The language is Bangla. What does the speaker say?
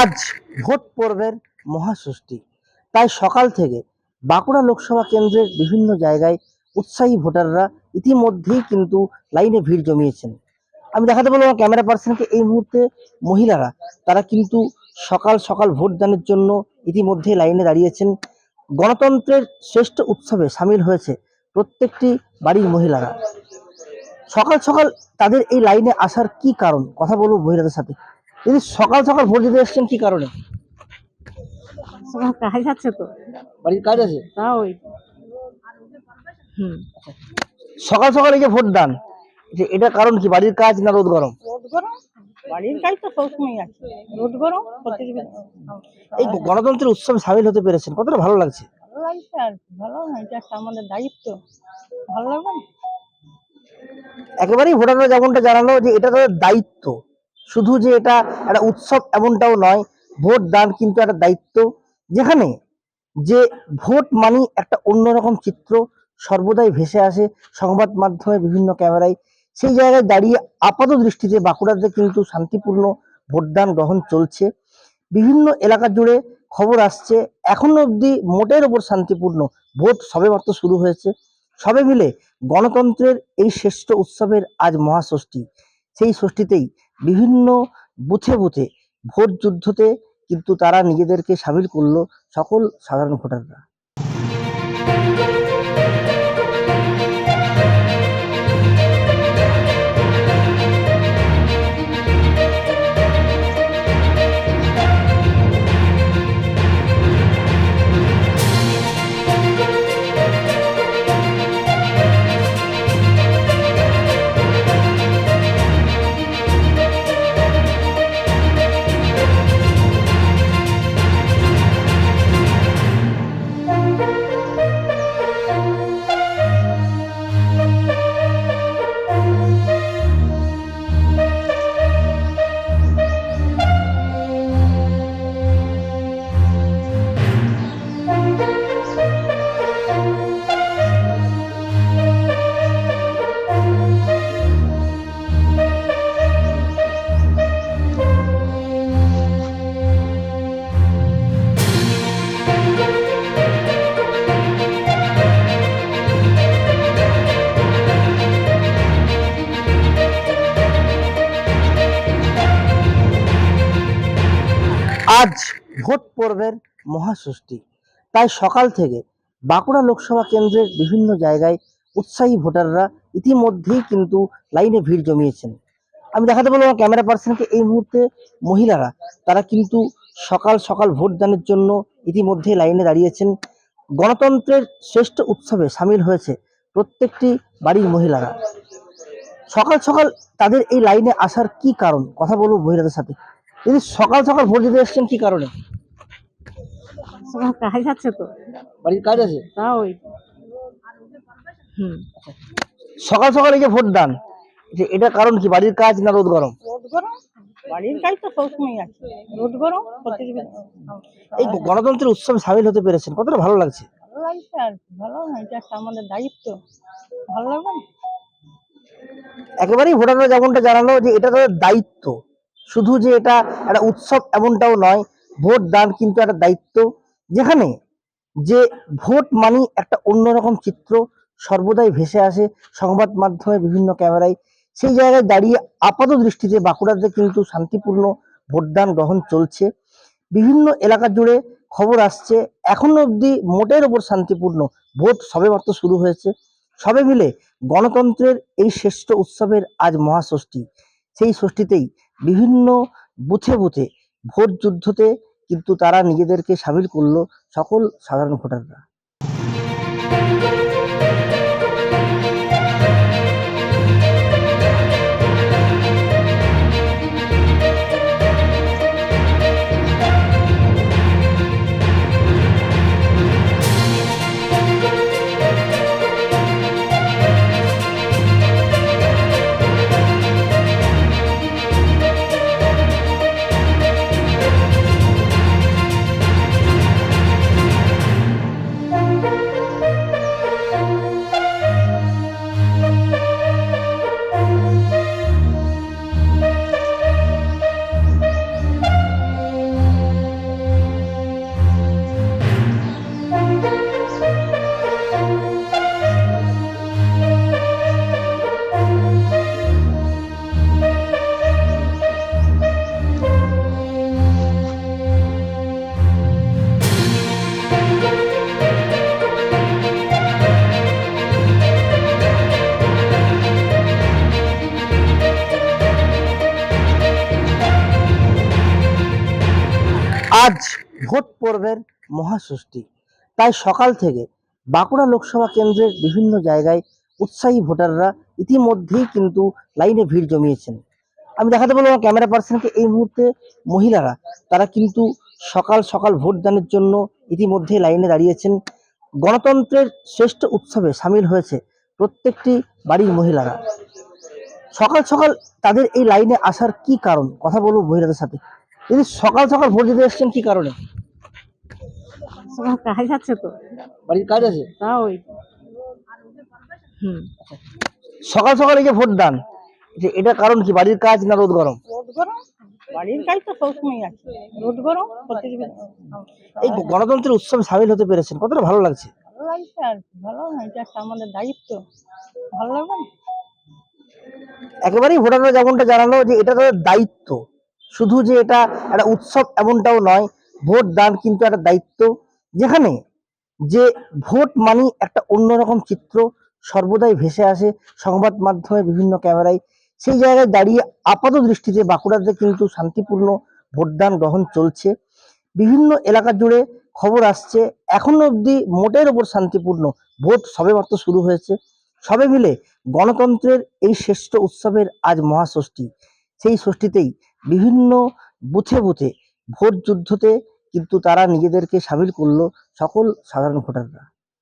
আজ ভোট পর্বের মহাষষ্ঠী। তাই সকাল থেকে বাঁকুড়া লোকসভা কেন্দ্রের বিভিন্ন জায়গায় উৎসাহী ভোটাররা ইতিমধ্যেই কিন্তু লাইনে ভিড় জমিয়েছেন। আমি দেখাতে বলব আমার ক্যামেরা পার্সনকে এই মুহূর্তে মহিলারা, তারা কিন্তু সকাল সকাল ভোটদানের জন্য ইতিমধ্যে লাইনে দাঁড়িয়েছেন। গণতন্ত্রের শ্রেষ্ঠ উৎসবে সামিল হয়েছে প্রত্যেকটি বাড়ির মহিলারা। সকাল সকাল তাদের এই লাইনে আসার কি কারণ? কথা বলব মহিলাদের সাথে। যদি সকাল সকাল ভোট দিতে এসছেন কি কারণে? সবার কাজ আছে তো। বাড়ির কাজ আছে? তা ওই। হুম। সকাল সকাল এই যে ভোট দান যে এটা কারণ কি বাড়ির কাজ না রোদ গরম? বাড়ির কাজ তো সবসময় আছে। রোদ গরম এই গণতন্ত্রের উৎসবে সামিল হতে পেরেছেন কতটা ভালো লাগছে? ভালো লাগছে আর ভালো এটা আমাদের দায়িত্ব। ভালো লাগবে একেবারেই ভোটাররা যেমনটা জানালো যে এটা তাদের দায়িত্ব। শুধু যে এটা একটা উৎসব এমনটাও নয়, ভোট দান কিন্তু একটা দায়িত্ব। যেখানে যে ভোট মানি একটা অন্যরকম চিত্র সর্বদাই ভেসে আসে সংবাদ মাধ্যমে বিভিন্ন ক্যামেরায়। সেই জায়গায় দাঁড়িয়ে আপাত দৃষ্টিতে বাঁকুড়াতে কিন্তু শান্তিপূর্ণ ভোটদান গ্রহণ চলছে। বিভিন্ন এলাকা জুড়ে খবর আসছে, এখনও অবধি মোটের ওপর শান্তিপূর্ণ ভোট সবেমাত্র শুরু হয়েছে। সবে মিলে গণতন্ত্রের এই শ্রেষ্ঠ উৎসবের আজ মহাষষ্ঠী। সেই ষষ্ঠীতেই বিভিন্ন বুথে বুথে ভোট যুদ্ধতে কিন্তু তারা নিজেদেরকে সামিল করল সকল সাধারণ ভোটাররা। আজ ভোট পর্বের মহাষষ্ঠী। তাই সকাল থেকে বাঁকুড়া লোকসভা কেন্দ্রের বিভিন্ন জায়গায় উৎসাহী ভোটাররা ইতিমধ্যেই কিন্তু লাইনে ভিড় জমিয়েছেন। আমি দেখাতে বলব আমার ক্যামেরা পার্সনকে এই মুহূর্তে মহিলারা, তারা কিন্তু সকাল সকাল ভোটদানের জন্য ইতিমধ্যে লাইনে দাঁড়িয়েছেন। গণতন্ত্রের শ্রেষ্ঠ উৎসবে সামিল হয়েছে প্রত্যেকটি বাড়ির মহিলারা। সকাল সকাল তাদের এই লাইনে আসার কি কারণ? কথা বলব মহিলাদের সাথে। যদি সকাল সকাল ভোট দিতে এসছেন কি কারণে? সবার কাজ আছে তো। বাড়ির কাজ আছে? তা ওই। হুম। সকাল সকাল এই যে ভোট দান যে এটা কারণ কি বাড়ির কাজ না রোদ গরম? রোদ গরম? বাড়ির কাজ তো সবসময় আছে। রোদ গরম এই গণতন্ত্রের উৎসবে সামিল হতে পেরেছেন কতটা ভালো লাগছে? ভালো লাগছে আর ভালো এটা আমাদের দায়িত্ব। ভালো লাগবে একেবারেই ভোটাররা যেমনটা জানালো যে এটা তাদের দায়িত্ব। শুধু যে এটা একটা উৎসব এমনটাও নয়, ভোট দান কিন্তু একটা দায়িত্ব। যেখানে যে ভোট মানি একটা অন্যরকম চিত্র সর্বদাই ভেসে আসে সংবাদ মাধ্যমে বিভিন্ন ক্যামেরায়। সেই জায়গায় দাঁড়িয়ে আপাত দৃষ্টিতে বাঁকুড়াতে কিন্তু শান্তিপূর্ণ ভোটদান গ্রহণ চলছে। বিভিন্ন এলাকা জুড়ে খবর আসছে, এখনও অবধি মোটের ওপর শান্তিপূর্ণ ভোট সবেমাত্র শুরু হয়েছে। সবে মিলে গণতন্ত্রের এই শ্রেষ্ঠ উৎসবের আজ মহাষষ্ঠী। সেই ষষ্ঠীতেই বিভিন্ন বুথে বুথে ভোট যুদ্ধতে কিন্তু তারা নিজেদেরকে সামিল করল সকল সাধারণ ভোটাররা। আজ ভোট পর্বের মহাষষ্ঠী তাই সকাল থেকে বাঁকুড়া লোকসভা কেন্দ্রের বিভিন্ন জায়গায় উৎসাহী ভোটাররা ইতিমধ্যেই কিন্তু লাইনে ভিড় জমিয়েছেন। আমি দেখাতে বলব ক্যামেরা পার্সনকে এই মুহূর্তে মহিলারা, তারা কিন্তু সকাল সকাল ভোট দানের জন্য ইতিমধ্যে লাইনে দাঁড়িয়েছেন। গণতন্ত্রের শ্রেষ্ঠ উৎসবে সামিল হয়েছে প্রত্যেকটি বাড়ির মহিলারা। সকাল সকাল তাদের এই লাইনে আসার কি কারণ? কথা বলব মহিলাদের সাথে। যদি সকাল সকাল ভোট দিতে এসছেন কি কারণে? কাজ আছে তো। বাড়ির কাজ আছে? তা ওই হুম। সকাল সকাল এই যে ভোট দান। যে এটা কারণ কি? বাড়ির কাজ না রোদ গরম? রোদ গরম? বাড়ির কাজ তো সবসময় আছে। রোদ গরম এই গণতন্ত্রের উৎসবে সামিল হতে পেরেছেন। কতটা ভালো লাগছে? ভালো লাগছে আর কি, ভালো এটা আমাদের দায়িত্ব। ভালো লাগবে একেবারেই ভোটাররা যেমনটা জানালো যে এটা তাদের দায়িত্ব। শুধু যে এটা একটা উৎসব এমনটাও নয়, ভোট দান কিন্তু একটা দায়িত্ব। যেখানে যে ভোট মানি একটা অন্যরকম চিত্র সর্বদাই ভেসে আসে সংবাদ মাধ্যমে বিভিন্ন ক্যামেরায়। সেই জায়গায় দাঁড়িয়ে আপাত দৃষ্টিতে বাঁকুড়াতে কিন্তু শান্তিপূর্ণ ভোটদান গ্রহণ চলছে। বিভিন্ন এলাকা জুড়ে খবর আসছে, এখনও অবধি মোটের ওপর শান্তিপূর্ণ ভোট সবেমাত্র শুরু হয়েছে। সবে মিলে গণতন্ত্রের এই শ্রেষ্ঠ উৎসবের আজ মহাষষ্ঠী। সেই ষষ্ঠীতেই বিভিন্ন বুথে বুথে ভোট যুদ্ধতে কিন্তু তারা নিজেদেরকে সামিল করল সকল সাধারণ ভোটাররা।